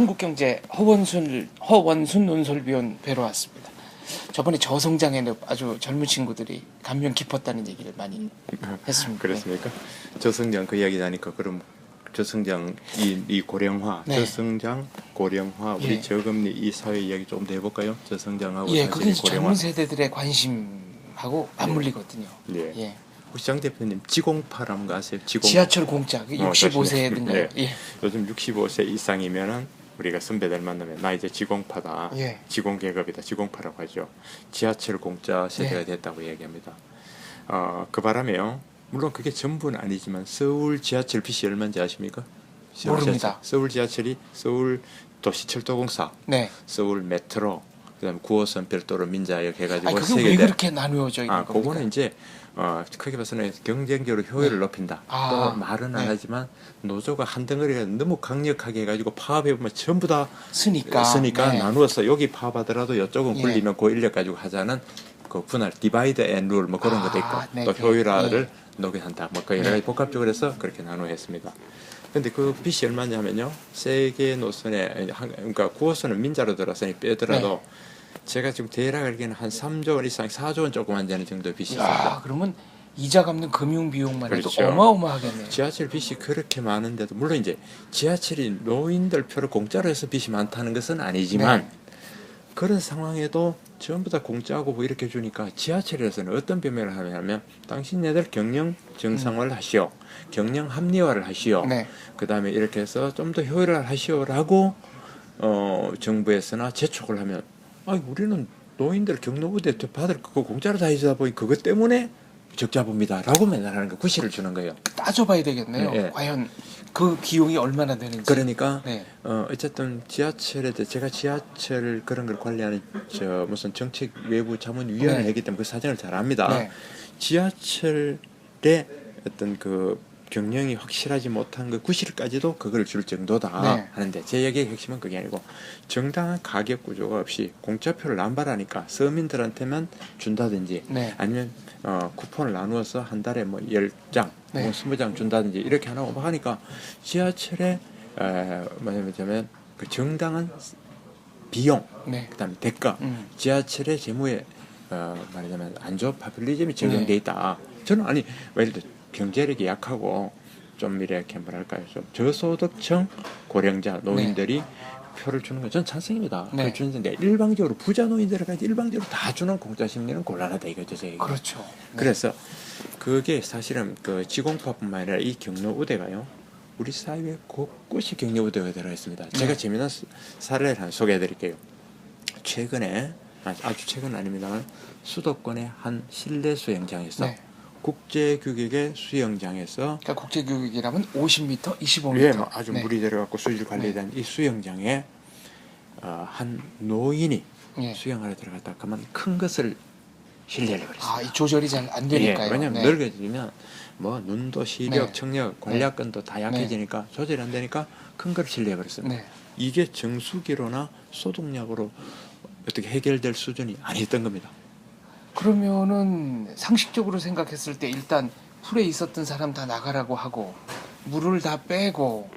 한국경제 허원순 허원순 논설위원 뵈러 왔습니다. 저번에 저성장에는 아주 젊은 친구들이 감명 깊었다는 얘기를 많이 했습니다. 그렇습니까? 저성장 그 이야기 나니까 그럼 저성장 이, 이 고령화, 네. 저성장, 고령화, 우리 예. 저금리 이 사회 이야기 좀더 해볼까요? 저성장하고 예, 그게. 젊은 세대들의 관심하고 맞물리거든요. 예. 예. 혹시 장 대표님 지공파라는 거 아세요? 지공. 지하철 공짜 그 어, 65세든요. 예. 예. 요즘 65세 이상이면은 우리가 선배들 만나면 나 이제 지공파다. 예. 지공 계급이다. 지공파라고 하죠. 지하철 공짜 세대가 네. 됐다고 얘기합니다. 어, 그 바람에요. 물론 그게 전부는 아니지만 서울 지하철 빚이 얼마인지 아십니까? 서울 모릅니다. 지하철, 서울 지하철이 서울 도시철도공사, 네. 서울 메트로, 그다음에 9호선 별도로 민자역 해가지고 아, 그게 세 왜. 그렇게 나누어져 있는 아, 겁니까? 그거는 이제 어, 크게 봐서는 경쟁적으로 효율을 네. 높인다. 아, 또 말은 안 네. 하지만 노조가 한 덩어리가 너무 강력하게 해가지고 파업해 보면 전부 다 쓰니까. 쓰니까 네. 나누어서 여기 파업하더라도 이쪽은 예. 굴리면 그 인력 가지고 하자는 그 분할 디바이드 앤룰 뭐 그런 아, 것도 있고 네, 또 네. 효율화를 노게한다. 뭐 그 여러 네. 가지 복합적으로 해서 그렇게 나누었습니다. 근데 그 빚이 얼마냐면요. 세개 노선에 한- 그러니까 9호선은 민자로 들어서니 빼더라도 네. 제가 지금 대략 알기는 한 3조 원 이상 4조 원 조금 안 되는 정도 빚이 있습니다. 야, 그러면 이자 갚는 금융 비용만 해도 그렇죠. 어마어마하겠네요. 지하철 빚이 그렇게 많은데도 물론 이제 지하철이 노인들 표를 공짜로 해서 빚이 많다는 것은 아니지만 네. 그런 상황에도 전부 다 공짜고 뭐 이렇게 주니까 지하철에서는 어떤 변명을 하냐면 당신네들 경영 정상화를 하시오 경영 합리화를 하시오 음. 네. 그 다음에 이렇게 해서 좀 더 효율화를 하시오라고 어 정부에서나 재촉을 하면 아 우리는 노인들 경로부대 받을 그거 공짜로 다 해주다 보니 그것 때문에 적자 봅니다라고 맨날 하는 거 구실을 주는 거예요. 따져봐야 되겠네요. 네, 네. 과연 그 비용이 얼마나 되는지. 그러니까 네. 어 어쨌든 지하철에 대해 제가 지하철 그런 걸 관리하는 저 무슨 정책 외부 자문위원회이기 때문에 그 사정을 잘 압니다. 네. 지하철의 어떤 그 경영이 확실하지 못한 그 구실까지도 그걸 줄 정도다 네. 하는데 제 얘기의 핵심은 그게 아니고 정당한 가격 구조가 없이 공짜표를 남발하니까 서민들한테만 준다든지 네. 아니면 어, 쿠폰을 나누어서 한 달에 뭐 10장, 네. 뭐 20장 준다든지 이렇게 하나 막 하니까 지하철에 에, 뭐냐면 그 정당한 비용, 네. 그다음에 대가, 음. 지하철의 재무에 어, 말하자면 안좋은 파퓰리즘이 적용돼 네. 있다. 저는 아니 예를 들어 경제력이 약하고 좀 이렇게 뭐랄까요 좀 저소득층 고령자 노인들이 표를 주는 건전 찬성입니다. 네. 그걸 주는 데 일방적으로 부자 노인들까지 일방적으로 다 주는 공짜 심리는 곤란하다 이거죠 제 얘기. 그렇죠. 네. 그래서 그게 사실은 그 지공파뿐만 아니라 이 경로 우대가요. 우리 사회에 곳곳이 경로 우대가 들어 있습니다. 제가 네. 재미난 스- 사례를 하나 소개해 드릴게요. 최근에 아- 아주 최근 아닙니다만 수도권의 한 실내 수영장에서 네. 국제 규격의 수영장에서 그러니까 국제교육이라면 50m, 25m. 예, 뭐 아주 네. 물이 들어갔고 수질 관리에 대한 이 수영장에 어, 한 노인이 예. 수영하러 들어갔다 그만 큰 것을 실내를 버렸습니다. 아, 이 조절이 잘 안 되니까요. 예, 왜냐하면 네. 넓어지면 뭐 눈도 시력, 네. 청력, 관략근도 다 약해지니까 조절이 안 되니까 큰 걸 실내해 버렸습니다. 네. 이게 정수기로나 소독약으로 어떻게 해결될 수준이 아니었던 겁니다. 그러면은 상식적으로 생각했을 때 일단 풀에 있었던 사람 다 나가라고 하고 물을 다 빼고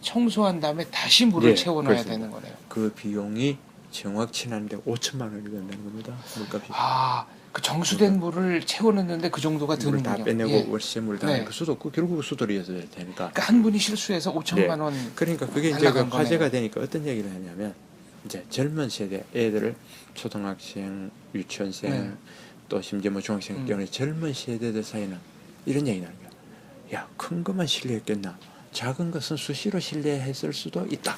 청소한 다음에 다시 물을 예, 채워넣어야 그렇습니다. 되는 거네요. 그 비용이 정확치 않은데 5천만 원이 된다는 겁니다. 물값이. 아, 그 정수된 물을 채워넣는데 그 정도가 물을 드는군요. 다 빼내고 예. 월세 물 다 네. 수도 그 결국 수도리에서 될 테니까. 그러니까 한 분이 실수해서 5천만 네. 원. 그러니까 그게 이제 그 화제가 거네요. 되니까 어떤 얘기를 하냐면 이제 젊은 세대 애들을 초등학생, 유치원생 네. 또 심지어 뭐 중학생 음. 때문에 젊은 세대들 사이는 이런 얘기 나는 거야. 야, 큰 것만 신뢰했겠나? 작은 것은 수시로 신뢰했을 수도 있다.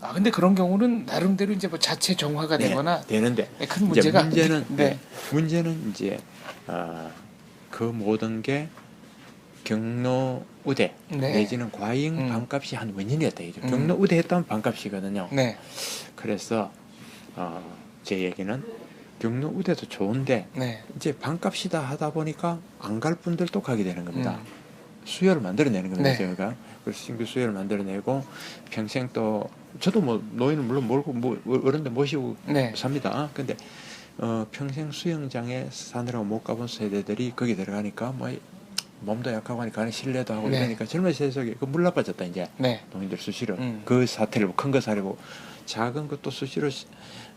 아, 근데 그런 경우는 나름대로 이제 뭐 자체 정화가 네, 되거나 되는데 네, 큰 문제가 문제는 네. 네, 문제는 이제 아, 그 모든 게 경로 우대 네. 내지는 과잉 음. 반값이 한 원인이었다 이죠. 음. 경로 우대했다면 반값이거든요. 네. 그래서 어, 제 얘기는 경로 우대도 좋은데 네. 이제 반값이다 하다 보니까 안 갈 분들도 가게 되는 겁니다. 음. 수요를 만들어내는 겁니다. 네. 저희가 그래서 신규 수요를 만들어내고 평생 또 저도 뭐 노인은 물론 몰고 뭐 어른들 모시고 네. 삽니다. 근데 어, 평생 수영장에 사느라고 못 가본 세대들이 거기 들어가니까 뭐 몸도 약하고 하니까 신뢰도 하고 네. 이러니까 젊은 세속에 그 물 나빠졌다 이제 네. 농민들 수시로 음. 그 사태를 큰 거 사려고 작은 것도 수시로 시-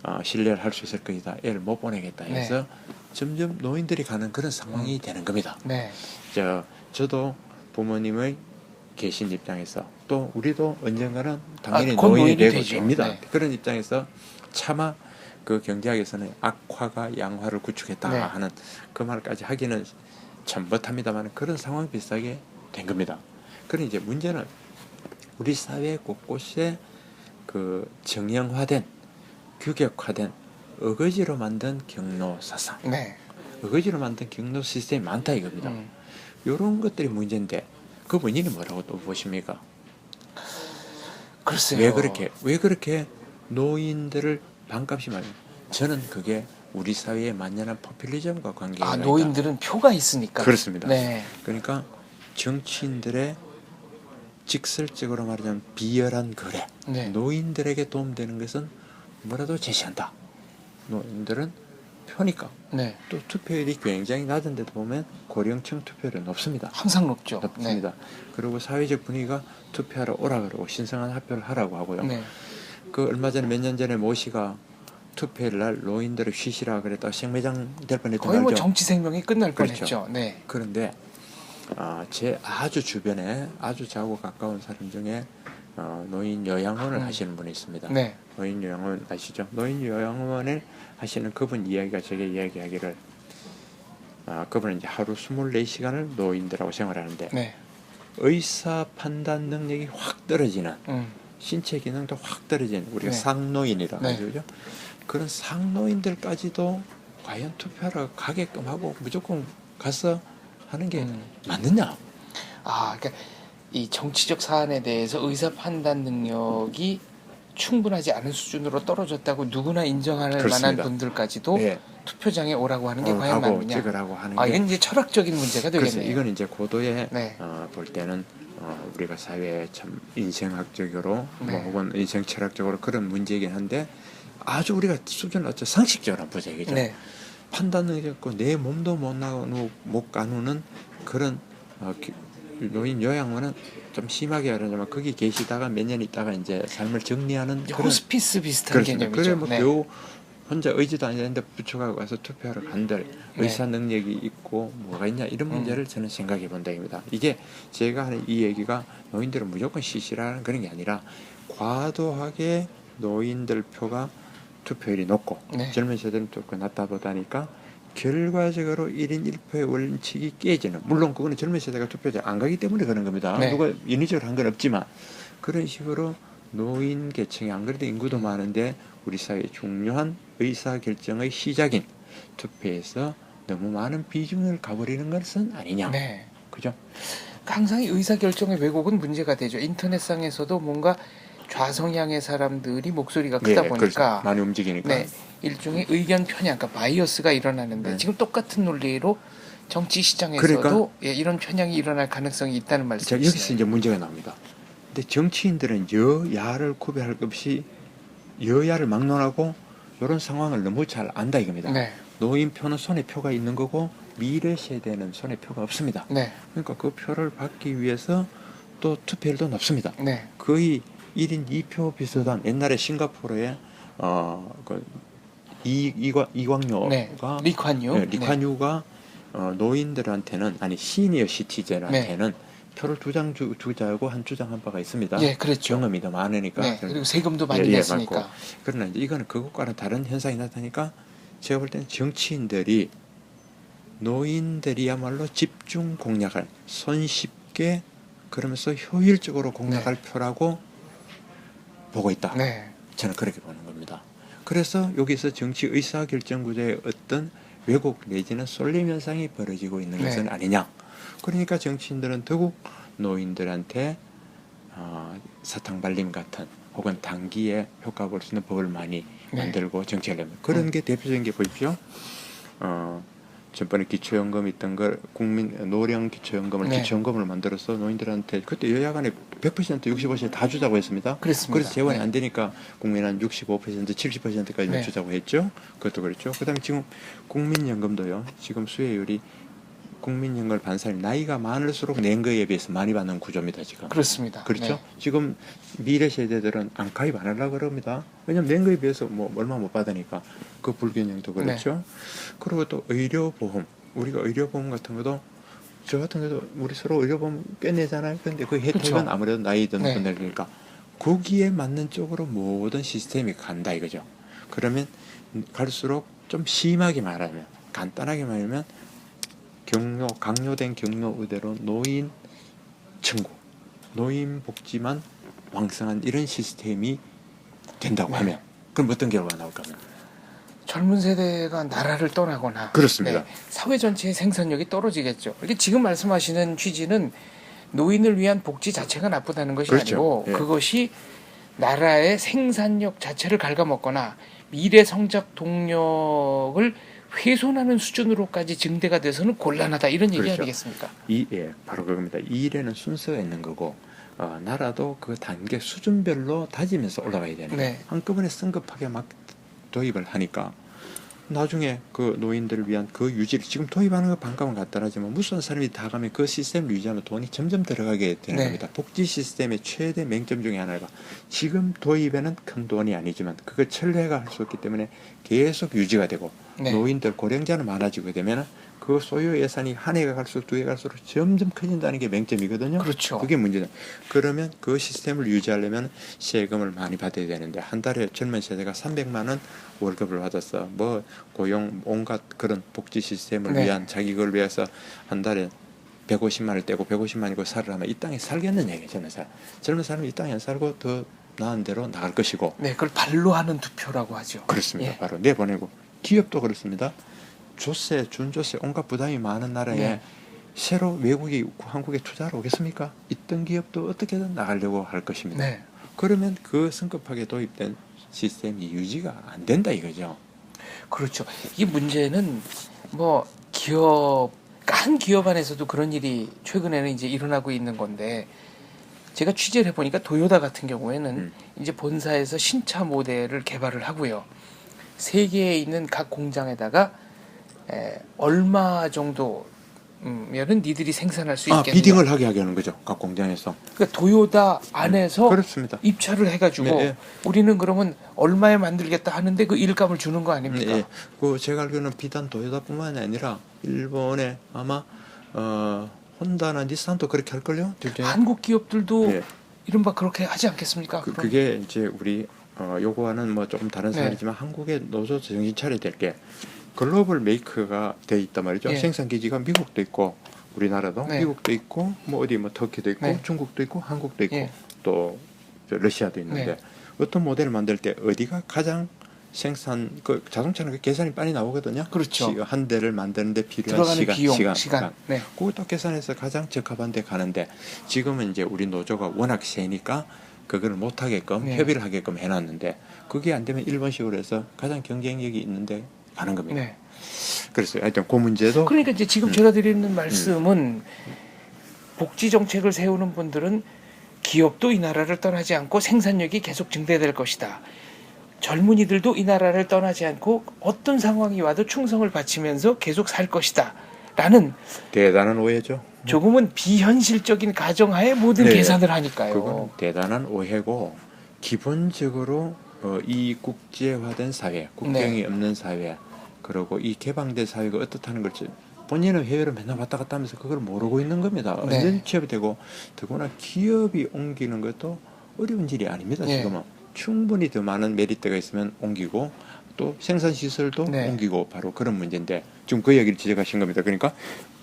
어, 신뢰를 할 수 있을 것이다 애를 못 보내겠다 네. 해서 점점 노인들이 가는 그런 상황이 되는 겁니다 네. 저 저도 부모님의 계신 입장에서 또 우리도 언젠가는 당연히 아, 노인이 되고 되죠. 됩니다. 네. 그런 입장에서 차마 그 경제학에서는 악화가 양화를 구축했다 네. 하는 그 말까지 하기는 참 못합니다만 그런 상황 비슷하게 된 겁니다. 그런 이제 문제는 우리 사회 곳곳에 그 정형화된 규격화된 어거지로 만든 경로 사상, 네. 어거지로 만든 경로 시스템이 많다 이겁니다. 음. 이런 것들이 문제인데 그 원인이 뭐라고 또 보십니까? 글쎄요. 왜 그렇게 왜 그렇게 노인들을 반값이 많이? 저는 그게 우리 사회의 만연한 포퓰리즘과 관계가 아. 노인들은 표가 있으니까. 그렇습니다. 네. 그러니까 정치인들의 직설적으로 말하자면 비열한 거래, 네. 노인들에게 도움되는 것은 뭐라도 제시한다. 노인들은 표니까 네. 또 투표율이 굉장히 낮은데도 보면 고령층 투표율은 높습니다. 항상 높죠. 높습니다. 그리고 사회적 분위기가 투표하러 오라 그러고 신성한発표를 하라고 하고요. 네. 네. 그 얼마 전에 몇 년 전에 모 씨가 투표일 날 노인들을 쉬시라 그랬다 생매장 될 뻔했던 거의 뭐? 정치 생명이 끝날 그렇죠. 뻔했죠. 네. 그런데 아, 제 아주 주변에 아주 자고 가까운 사람 중에 어, 노인 요양원을 음. 하시는 분이 있습니다. 네. 네. 노인 요양원 아시죠? 노인 요양원을 하시는 그분 이야기가 제게 이야기하기를 아, 그분은 이제 하루 24시간을 노인들하고 생활하는데 네. 의사 판단 능력이 확 떨어지는 음. 신체 기능도 확 떨어지는 우리가 네. 상노인이라 네. 하죠. 그죠? 그런 상노인들까지도 과연 투표하러 가게끔 하고 무조건 가서 하는 게 음. 맞느냐? 아, 그러니까 이 정치적 사안에 대해서 의사 판단 능력이 충분하지 않은 수준으로 떨어졌다고 누구나 인정할 그렇습니다. 만한 분들까지도 예. 투표장에 오라고 하는 게 어, 과연 맞느냐? 찍으라고 하는 아, 게 이건 이제 철학적인 문제가 되겠네요. 이건 이제 고도의 네. 어, 볼 때는 어, 우리가 사회에 참 인생학적으로 네. 뭐 혹은 인생 철학적으로 그런 문제이긴 한데 아주 우리가 수준을 낮춰 보자 이거죠. 네. 판단 능력이 없고 내 몸도 못 나누 못 가누는 그런 어, 기- 노인 요양원은 좀 심하게 하려면 거기 계시다가 몇 년 있다가 이제 삶을 정리하는 그런 호스피스 비슷한 그렇습니다. 개념이죠. 그래 뭐 네. 겨우 혼자 의지도 아니는데 부축하고 가서 투표하러 간들 네. 의사 능력이 있고 뭐가 있냐 이런 음. 문제를 저는 생각해 본다입니다. 이게 제가 하는 이 얘기가 노인들은 무조건 시시라는 그런 게 아니라 과도하게 노인들 표가 투표율이 높고 네. 젊은 세대는 투표 낮다 보다니까 결과적으로 1인 1표의 원칙이 깨지는 물론 그거는 젊은 세대가 투표에 안 가기 때문에 그런 겁니다. 네. 누가 인위적으로 한 건 없지만 그런 식으로 노인 계층이 안 그래도 인구도 많은데 우리 사회의 중요한 의사 결정의 시작인 투표에서 너무 많은 비중을 가버리는 것은 아니냐. 네. 그죠? 항상 이 의사 결정의 왜곡은 문제가 되죠. 인터넷상에서도 뭔가 좌성향의 사람들이 목소리가 크다 예, 보니까 그렇죠. 많이 움직이니까. 네, 일종의 의견 편향, 그러니까 바이어스가 일어나는데 네. 지금 똑같은 논리로 정치 시장에서도 그러니까- 예, 이런 편향이 일어날 가능성이 있다는 자, 말씀이시네요. 여기서 이제 문제가 나옵니다. 근데 정치인들은 여야를 구별할 것 없이 여야를 막론하고 이런 상황을 너무 잘 안다 이겁니다. 네, 노인표는 손에 표가 있는 거고 미래 세대는 손에 표가 없습니다. 네, 그러니까 그 표를 받기 위해서 또 투표율도 높습니다. 네, 거의 1인 2표 비슷한 옛날에 싱가포르에 어그 이광 이광요가 네. 리관유. 네, 리칸유가 어, 노인들한테는 아니 시니어 시티즌한테는 표를 두 장 주자고 한 주 장 한 바가 있습니다. 네, 예, 그랬죠. 경험이 더 많으니까. 네, 그리고 세금도 많이 예, 예, 냈으니까. 많고. 그러나 이제 이거는 그것과는 다른 현상이 나타나니까 제가 볼 때는 정치인들이 노인들이야말로 집중 공략할 손쉽게 그러면서 효율적으로 공략할 표라고 보고 있다. 네, 저는 그렇게 보는 겁니다. 그래서 여기서 정치 의사 결정 구조의 어떤 왜곡 내지는 쏠림 현상이 벌어지고 있는 네. 것은 아니냐. 그러니까 정치인들은 더욱 노인들한테 어, 사탕 발림 같은 혹은 단기에 효과 볼 수 있는 법을 많이 네. 만들고 정치하려면 그런 음. 게 대표적인 게 보십시오. 어, 전번에 기초연금 있던 걸 국민 노령 기초연금을 네. 기초연금을 만들어서 노인들한테 그때 여야간에 100% 65%다 주자고 했습니다. 그렇습니다. 그래서 재원이 네. 안 되니까 국민 한 65%, 70%까지 네. 주자고 했죠. 그것도 그렇죠. 그다음에 지금 국민연금도요. 지금 수혜율이 국민연금을 받는 사람이 나이가 많을수록 낸 거에 비해서 많이 받는 구조입니다 지금. 그렇습니다. 그렇죠. 네. 지금 미래 세대들은 안 가입 안 하려고 그럽니다. 왜냐면 낸 거에 비해서 뭐 얼마 못 받으니까 그 불균형도 네. 그렇죠. 그리고 또 의료보험 우리가 의료보험 같은 것도 저 같은 경우도 우리 서로 의료보험 꽤 내잖아요. 근데 그 혜택은 그렇죠. 아무래도 나이 드는 네. 분들이니까 거기에 맞는 쪽으로 모든 시스템이 간다 이거죠. 그러면 갈수록 좀 심하게 말하면 간단하게 말하면 경로 강요된 경로 의대로 노인 청구, 노인 복지만 왕성한 이런 시스템이 된다고 네. 하면 그럼 어떤 결과가 나올까 하면 젊은 세대가 나라를 떠나거나 그렇습니다. 네, 사회 전체의 생산력이 떨어지겠죠. 이게 지금 말씀하시는 취지는 노인을 위한 복지 자체가 나쁘다는 것이 그렇죠. 아니고 예. 그것이 나라의 생산력 자체를 ఘ아먹거나 미래 성장 동력을 훼손하는 수준으로까지 증대가 돼서는 곤란하다 이런 얘기 그렇죠. 아니겠습니까? 이, 예, 바로 그겁니다. 이 일에는 순서가 있는 거고, 어, 나라도 그 단계 수준별로 다지면서 올라가야 되는. 네. 한꺼번에 성급하게 막 도입을 하니까, 나중에 그 노인들을 위한 그 유지를, 지금 도입하는 거 반감은 같더라지만, 무슨 사람이 다 가면 그 시스템을 유지하면 돈이 점점 들어가게 되는 네. 겁니다. 복지 시스템의 최대 맹점 중에 하나가, 지금 도입에는 큰 돈이 아니지만, 그걸 철회가 할 수 없기 때문에 계속 유지가 되고, 네. 노인들 고령자는 많아지게 되면 그 소요 예산이 한 해가 갈수록 두 해 갈수록 점점 커진다는 게 맹점이거든요. 그렇죠. 그게 문제다. 그러면 그 시스템을 유지하려면 세금을 많이 받아야 되는데 한 달에 젊은 세대가 300만 원 월급을 받았어. 뭐 고용 온갖 그런 복지 시스템을 네. 위한 자기 걸 위해서 한 달에 150만 원을 떼고 150만이고 살을 하면 이 땅에 살겠는 얘기예요. 젊은 사람. 젊은 사람이 이 땅에 안 살고 더 나은 대로 나갈 것이고 네, 그걸 발로 하는 투표라고 하죠. 그렇습니다. 예. 바로 내보내고 기업도 그렇습니다. 조세, 준조세, 온갖 부담이 많은 나라에 네. 새로 외국이 한국에 투자를 오겠습니까? 있던 기업도 어떻게든 나가려고 할 것입니다. 네. 그러면 그 성급하게 도입된 시스템이 유지가 안 된다 이거죠. 그렇죠. 이 문제는 뭐 기업 한 기업 안에서도 그런 일이 최근에는 이제 일어나고 있는 건데 제가 취재를 해보니까 도요타 같은 경우에는 음. 이제 본사에서 신차 모델을 개발을 하고요. 세계에 있는 각 공장에다가 에, 얼마 정도 면은 니들이 생산할 수 아 있겠냐. 비딩을 하게 하는 거죠. 각 공장에서. 그러니까 도요타 안에서 그렇습니다. 입찰을 해가지고 네, 네. 우리는 그러면 얼마에 만들겠다 하는데 그 일감을 주는 거 아닙니까? 예, 그 제가 알기로는 비단 도요타뿐만이 아니라 일본에 아마 어, 혼다나 닛산도 그렇게 할 걸요. 둘 중에. 한국 기업들도 예. 이른바 그렇게 하지 않겠습니까? 그? 그게 이제 우리 어, 요거와는 뭐 조금 다른 네. 사례지만 한국의 노조 정신 차려야 될 게 글로벌 메이커가 돼 있단 말이죠. 예. 생산 기지가 미국도 있고 우리나라도 네. 미국도 있고 뭐 어디 뭐 터키도 있고 네. 중국도 있고 한국도 있고 예. 또저 러시아도 있는데 네. 어떤 모델을 만들 때 어디가 가장 생산 그 자동차는 그 계산이 빨리 나오거든요. 그렇죠. 시- 한 대를 만드는데 필요한 시간, 비용, 시간, 시간. 네. 그것도 계산해서 가장 적합한 데 가는데 지금은 이제 우리 노조가 워낙 세니까 그걸 못하게끔 네. 협의를 하게끔 해놨는데 그게 안 되면 일본식으로 해서 가장 경쟁력이 있는데 가는 겁니다. 네. 그래서 하여튼 그 문제도 그러니까 이제 지금 음. 제가 드리는 말씀은 복지 정책을 세우는 분들은 기업도 이 나라를 떠나지 않고 생산력이 계속 증대될 것이다. 젊은이들도 이 나라를 떠나지 않고 어떤 상황이 와도 충성을 바치면서 계속 살 것이다. 라는 대단한 오해죠. 조금은 비현실적인 가정하에 모든 네. 계산을 하니까요. 그건 대단한 오해고 기본적으로 어, 이 국제화된 사회, 국경이 네. 없는 사회, 그리고 이 개방된 사회가 어떻다는 걸 지- 본인은 해외를 맨날 왔다 갔다 하면서 그걸 모르고 있는 겁니다. 네. 언제 취업이 되고 더구나 기업이 옮기는 것도 어려운 일이 아닙니다. 네. 지금은 충분히 더 많은 메리트가 있으면 옮기고 또 생산 시설도 네. 옮기고 바로 그런 문제인데 지금 그 얘기를 지적하신 겁니다. 그러니까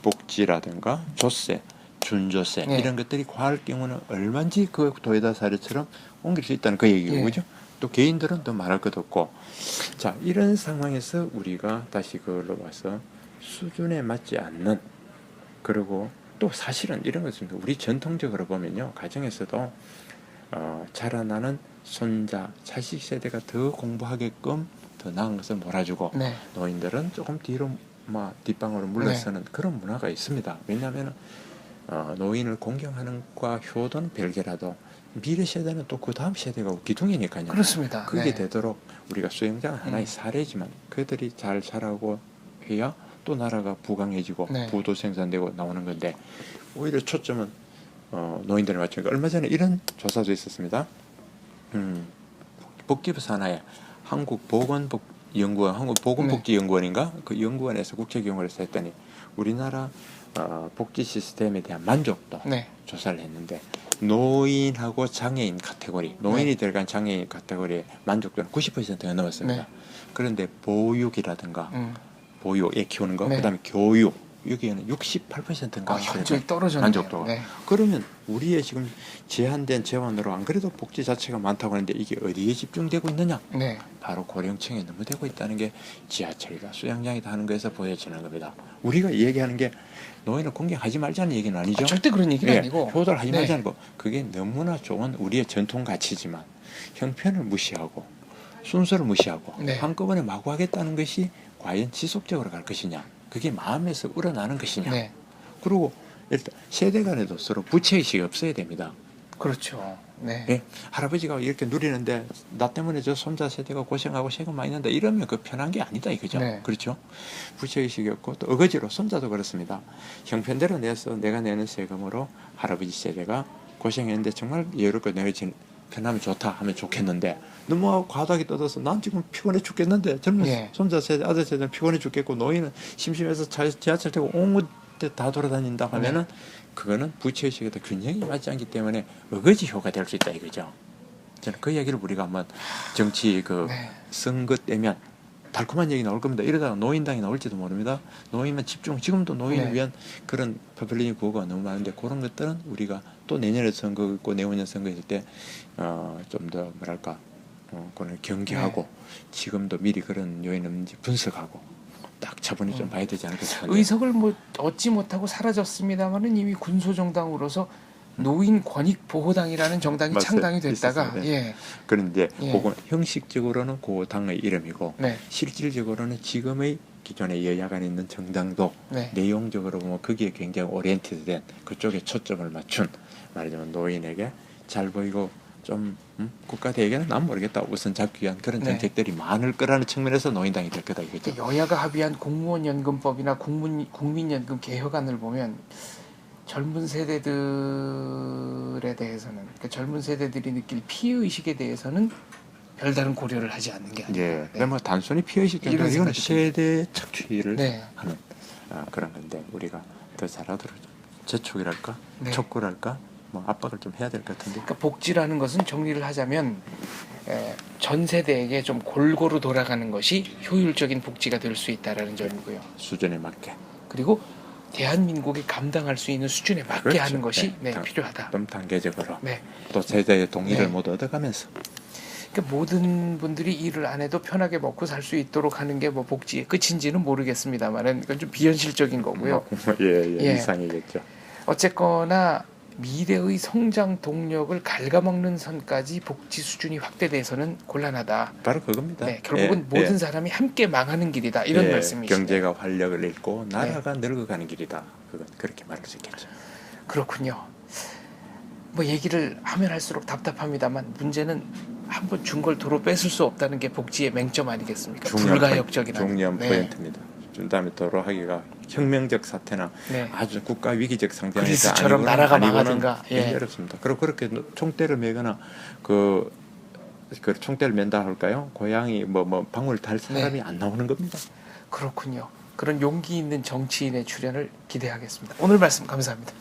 복지라든가 조세, 준조세 네. 이런 것들이 과할 경우는 얼마인지 그 도에다 사례처럼 옮길 수 있다는 그 얘기고 예. 그죠? 또 개인들은 더 말할 것도 없고 자 이런 상황에서 우리가 다시 그걸로 와서 수준에 맞지 않는 그리고 또 사실은 이런 것입니다. 우리 전통적으로 보면요 가정에서도 어, 자라나는 손자, 자식 세대가 더 공부하게끔 더 나은 것을 몰아주고 네. 노인들은 조금 뒤로 막 뒷방으로 물러서는 그런 문화가 있습니다. 왜냐하면 어, 노인을 공경하는 과 효도는 별개라도 미래 세대는 또 그 다음 세대가 기둥이니까요. 그렇습니다. 그게 네. 되도록 우리가 수행자는 하나의 음. 사례지만 그들이 잘 자라고 해야 또 나라가 부강해지고 네. 부도 생산되고 나오는 건데 오히려 초점은 어, 노인들에 맞추니까 얼마 전에 이런 조사도 있었습니다. 음, 복지부 산하에 한국 보건복 연구원, 한국 보건복지연구원인가 그 연구원에서 국책연구원에서 했더니 우리나라 어, 복지 시스템에 대한 만족도 네. 조사를 했는데 노인하고 장애인 카테고리, 노인이 들어간 장애인 카테고리의 만족도는 90%가 넘었습니다. 네. 그런데 보육이라든가 음. 보육, 애 키우는 거, 네. 그다음에 교육 여기에는 68%인가 아, 현저히 떨어졌네요. 만족도가. 네. 그러면 우리의 지금 제한된 재원으로 안 그래도 복지 자체가 많다고 하는데 이게 어디에 집중되고 있느냐? 네. 바로 고령층에 너무 되고 있다는 게 지하철이다, 수양장이다 하는 거에서 보여지는 겁니다. 우리가 얘기하는 게 노인을 공격하지 말자는 얘기는 아니죠. 아, 절대 그런 얘기는 예, 아니고. 효도를 하지 네. 말자는 거. 그게 너무나 좋은 우리의 전통 가치지만 형편을 무시하고 순서를 무시하고 네. 한꺼번에 마구 하겠다는 것이 과연 지속적으로 갈 것이냐? 그게 마음에서 우러나는 것이냐? 네. 그리고 일단 세대 간에도 서로 부채의식이 없어야 됩니다. 그렇죠. 네. 예, 할아버지가 이렇게 누리는데 나 때문에 저 손자 세대가 고생하고 세금 많이 낸다 이러면 그 편한 게 아니다 이거죠. 네. 그렇죠. 부채의식이 없고 또 어거지로 손자도 그렇습니다. 형편대로 내서 내가 내는 세금으로 할아버지 세대가 고생했는데 정말 여유롭게 내가 진 편하면 좋다 하면 좋겠는데 너무 과도하게 떠들어서 난 지금 피곤해 죽겠는데 젊은 예. 손자 세대 아들 세대는 피곤해 죽겠고 노인은 심심해서 차- 지하철 타고 온곳 다 돌아다닌다 하면은 그거는 부채의식에도 균형이 맞지 않기 때문에 어거지 효가 될수 있다 이거죠. 저는 그 얘기를 우리가 한번 정치 그 네. 선거 때면 달콤한 얘기 나올 겁니다. 이러다가 노인당이 나올지도 모릅니다. 노인만 집중, 지금도 노인을 네. 위한 그런 퍼블릭 구호가 너무 많은데 그런 것들은 우리가 또 내년에 선거 있고 내후년 선거 있을 때 어, 좀 더 뭐랄까 어, 그걸 경계하고 네. 지금도 미리 그런 요인 없는지 분석하고 딱 차분히 좀 음. 봐야 되지 않을까 싶은데 의석을 뭐 얻지 못하고 사라졌습니다만은 이미 군소 정당으로서 노인 권익 보호당이라는 정당이 맞아요. 창당이 됐다가 있었어요. 예. 그런데 예. 그건 형식적으로는 그 당의 이름이고 네. 실질적으로는 지금의 기존의 여야가 있는 정당도 네. 내용적으로 보면 거기에 굉장히 오리엔티드된 그쪽에 초점을 맞춘 말하자면 노인에게 잘 보이고 좀 음? 국가 대에게는 난 모르겠다 우선 잡기 위한 그런 네. 정책들이 많을 거라는 측면에서 노인당이 될 거다 이거죠. 여야가 합의한 공무원 연금법이나 국민 국민연금 개혁안을 보면 젊은 세대들에 대해서는 그러니까 젊은 세대들이 느낄 피해 의식에 대해서는 별다른 고려를 하지 않는 게 아니라 예. 근데 뭐 단순히 피해식 정도 생각이 세대 착취를 네. 하는 아, 그런 건데 우리가 더 잘하도록 좀 재촉이랄까 네. 촉구랄까 뭐 압박을 좀 해야 될 것 같은데. 그러니까 복지라는 것은 정리를 하자면 에, 전 세대에게 좀 골고루 돌아가는 것이 효율적인 복지가 될 수 있다라는 점이고요. 수준에 맞게 그리고 대한민국이 감당할 수 있는 수준에 맞게 그렇죠. 하는 것이 네. 네, 당- 필요하다. 좀 단계적으로 네. 또 세대의 동의를 네. 모두 얻어가면서 그러니까 모든 분들이 일을 안 해도 편하게 먹고 살 수 있도록 하는 게 뭐 복지의 끝인지는 모르겠습니다만은 이건 좀 비현실적인 거고요. 예, 예, 예. 이상이겠죠. 어쨌거나 미래의 성장 동력을 갉아먹는 선까지 복지 수준이 확대돼서는 곤란하다. 바로 그겁니다. 네, 결국은 예, 모든 예. 사람이 함께 망하는 길이다. 이런 예, 말씀이시죠. 경제가 활력을 잃고 나라가 늙어가는 길이다. 그건 그렇게 말할 수 있겠죠. 그렇군요. 뭐 얘기를 하면 할수록 답답합니다만 문제는 한 번 준 걸 도로 뺏을 수 없다는 게 복지의 맹점 아니겠습니까? 불가역적이라는. 중요한 네. 포인트입니다. 준 다음에 도로 하기가 혁명적 사태나 네. 아주 국가 위기적 상황에서 그리스처럼 나라가 망하든가, 예. 어렵습니다. 그리고 그렇게 총대를 매거나 그, 그 총대를 맨다 할까요? 고양이 뭐뭐 방울 달 사람이 네. 안 나오는 겁니다. 그렇군요. 그런 용기 있는 정치인의 출연을 기대하겠습니다. 오늘 말씀 감사합니다.